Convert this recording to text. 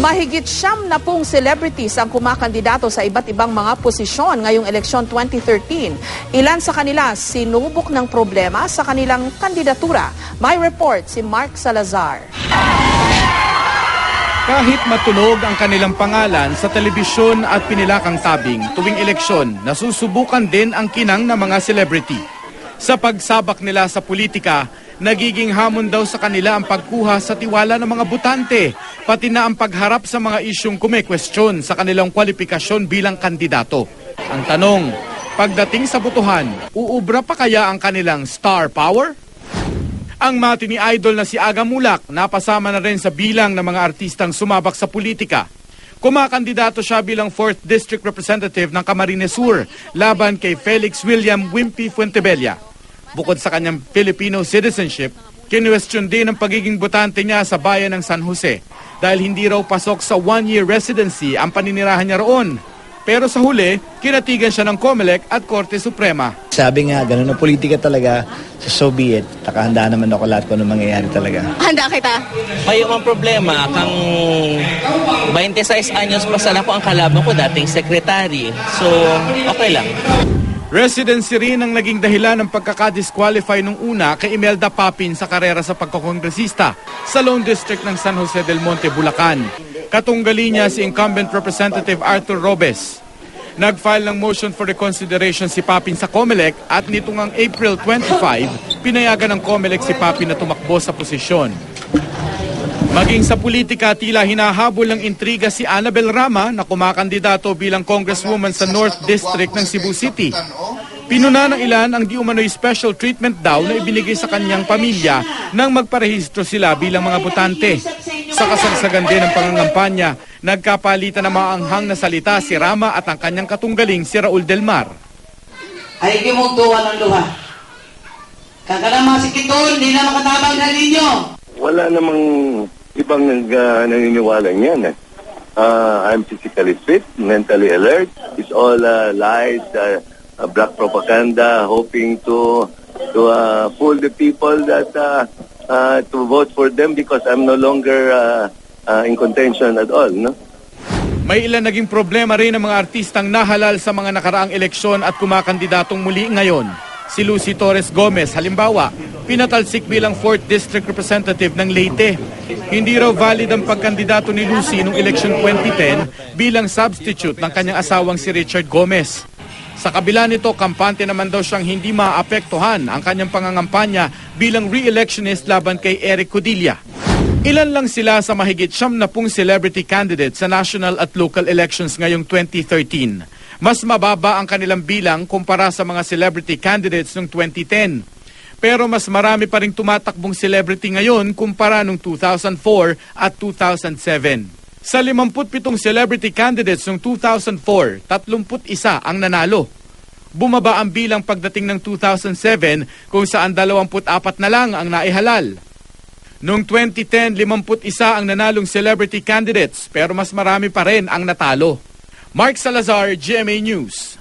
Mahigit siyam na pong celebrities ang kumakandidato sa iba't ibang mga posisyon ngayong eleksyon 2013. Ilan sa kanila sinubok ng problema sa kanilang kandidatura. May report si Mark Salazar. Kahit matunog ang kanilang pangalan sa telebisyon at pinilakang tabing tuwing eleksyon, nasusubukan din ang kinang ng mga celebrity. Sa pagsabak nila sa politika, nagiging hamon daw sa kanila ang pagkuha sa tiwala ng mga butante, pati na ang pagharap sa mga isyong kumekwestiyon sa kanilang kwalifikasyon bilang kandidato. Ang tanong, pagdating sa botohan, uubra pa kaya ang kanilang star power? Ang mati ni idol na si Aga Mulak napasama na rin sa bilang ng mga artistang sumabak sa politika. Kumakandidato siya bilang 4th District Representative ng Camarines Sur laban kay Felix William Wimpy Fuentebella. Bukod sa kanyang Filipino citizenship, kinwestiyon din ang pagiging botante niya sa bayan ng San Jose dahil hindi raw pasok sa one-year residency ang paninirahan niya roon. Pero sa huli, kinatigan siya ng COMELEC at Korte Suprema. Sabi nga, ganun ang politika talaga, so, so be it. Nakahanda naman ako lahat kung ano mangyayari talaga. Handa kita. May ang problema, kang 26 anyos pa sana ko ang kalaban ko dating sekretary. So, okay lang. Residency rin ang naging dahilan ng pagkakadisqualify nung una kay Imelda Papin sa karera sa pagkokongresista sa Lone District ng San Jose del Monte, Bulacan. Katunggali niya si incumbent Representative Arthur Robes. Nag-file ng motion for reconsideration si Papin sa COMELEC at nitong ang April 25, pinayagan ng COMELEC si Papin na tumakbo sa posisyon. Maging sa politika, tila hinahabol ng intriga si Annabel Rama na kumakandidato bilang congresswoman sa North District ng Cebu City. Pinuna ng ilan ang di umano'y special treatment daw na ibinigay sa kanyang pamilya nang magparehistro sila bilang mga botante. Sa kasagsagan din ng pangangampanya, nagkapalitan ng mga anghang na salita si Rama at ang kanyang katunggaling si Raul Del Mar. ay kimugtuwa ng luha. Kakalang mga sikitol, hindi na makatabang na ninyo. wala namang ibang nag, uh, naniniwala niyan. Eh. Uh, I'm physically fit, mentally alert. It's all uh, lies, uh, uh, black propaganda, hoping to to uh, fool the people that uh, uh, to vote for them because I'm no longer uh, uh, in contention at all. No? May ilan naging problema rin ng mga artistang nahalal sa mga nakaraang eleksyon at kumakandidatong muli ngayon. Si Lucy Torres Gomez, halimbawa, pinatalsik bilang 4th District Representative ng Leyte. Hindi raw valid ang pagkandidato ni Lucy noong eleksyon 2010 bilang substitute ng kanyang asawang si Richard Gomez. Sa kabila nito, kampante naman daw siyang hindi maapektuhan ang kanyang pangangampanya bilang re-electionist laban kay Eric Codilla. Ilan lang sila sa mahigit siyam na pung celebrity candidates sa national at local elections ngayong 2013. Mas mababa ang kanilang bilang kumpara sa mga celebrity candidates noong 2010. Pero mas marami pa rin tumatakbong celebrity ngayon kumpara noong 2004 at 2007. Sa 57 celebrity candidates noong 2004, 31 ang nanalo. Bumaba ang bilang pagdating ng 2007 kung saan 24 na lang ang naihalal. Noong 2010, 51 ang nanalong celebrity candidates pero mas marami pa rin ang natalo. Mark Salazar, GMA News.